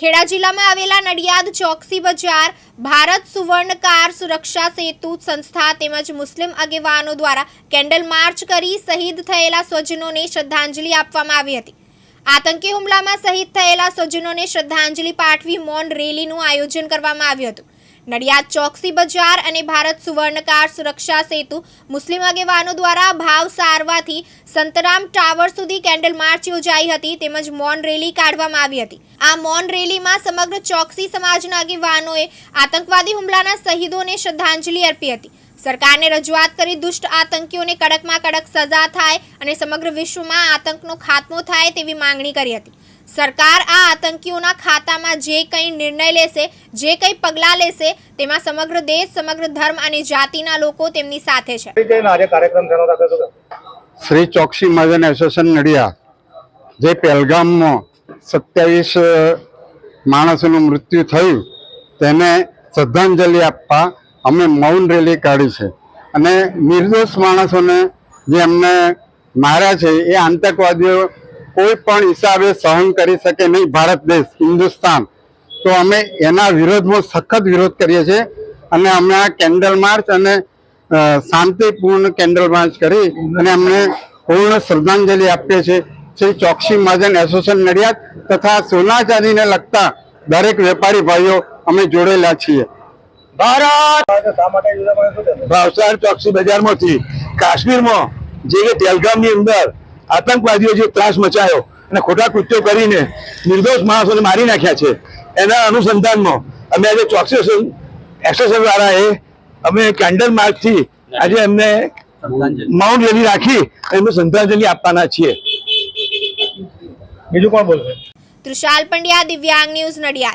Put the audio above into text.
ખેડા જિલ્લામાં આવેલા નડિયાદ ચોકસી બજાર, ભારત સુવર્ણકાર સુરક્ષા સેતુ સંસ્થા તેમજ મુસ્લિમ આગેવાનો દ્વારા કેન્ડલ માર્ચ કરી શહીદ થયેલા સ્વજનોને શ્રદ્ધાંજલિ આપવામાં આવી હતી. આતંકી હુમલામાં શહીદ થયેલા સ્વજનોને શ્રદ્ધાંજલિ પાઠવી મૌન રેલીનું આયોજન કરવામાં આવ્યું હતું. નડિયાદ ચોકસી બજાર અને ભારત સુવર્ણકાર સુરક્ષા સેતુ મુસ્લિમ આગેવાનો દ્વારા ભાવ સારવાથી સંતરામ ટાવર સુધી કેન્ડલ માર્ચ યોજાઈ હતી તેમજ મૌન રેલી કાઢવામાં આવી હતી. આ મૌન રેલીમાં સમગ્ર ચોકસી સમાજના આગેવાનોએ આતંકવાદી હુમલાના શહીદોને શ્રદ્ધાંજલિ અર્પી હતી. સરકારને રજૂઆત કરી દુષ્ટ આતંકીઓને કડકમાં કડક સજા થાય અને સમગ્ર વિશ્વમાં આતંકનો ખાત્મો થાય તેવી માંગણી કરી હતી. સરકાર આ આતંકીઓના ખાતામાં જે કંઈ નિર્ણય લેશે જે કંઈ પગલાં લેશે તેમાં સમગ્ર દેશ સમગ્ર ધર્મ અને જાતિના લોકો તેમની સાથે છે. શ્રી ચોકસી મહાજન એસોસિએશન નડિયા જે પહેલગામમાં સત્યાવીસ માણસોનું મૃત્યુ થયું તેને શ્રદ્ધાંજલિ આપવા અમે મૌન રેલી કાઢી છે. અને નિર્દોષ માણસોને જે અમને માર્યા છે એ આતંકવાદીઓ કોઈ પણ હિસાબે સહન કરી શકે નહીં ભારત દેશ હિન્દુસ્તાન. તો અમે એના વિરોધમાં સખત વિરોધ કરીએ છીએ અને અમે આ કેન્ડલ માર્ચ અને શાંતિપૂર્ણ કેન્ડલ માર્ચ કરી અને અમને પૂર્ણ શ્રદ્ધાંજલિ આપીએ છીએ. શ્રી ચોકસી મહાજન એસોસિએશન નડિયાદ તથા સોના ચાંદીને લગતા દરેક વેપારી ભાઈઓ અમે જોડેલા છીએ. ભારત! ભાવસાર ચોકસી બજારમાંથી કાશ્મીરમાં જે કે પહેલગામની અંદર આતંકવાદીઓ જે ત્રાસ મચાયો અને ખોટા કૃત્યો કરીને નિર્દોષ માણસોને મારી નાખ્યા છે, એના અનુસંધાનમાં અમે આજે ચોકસી એસોસિએશન દ્વારા અમે કેન્ડલ માર્ચથી આજે એમને માઉન્ટ રેલી રાખી એમને શ્રદ્ધાંજલિ આપવાના છીએ. બીજું કોણ બોલશે? તૃષાલ પંડ્યા, દિવ્યાંગ ન્યૂઝ નડિયાદ.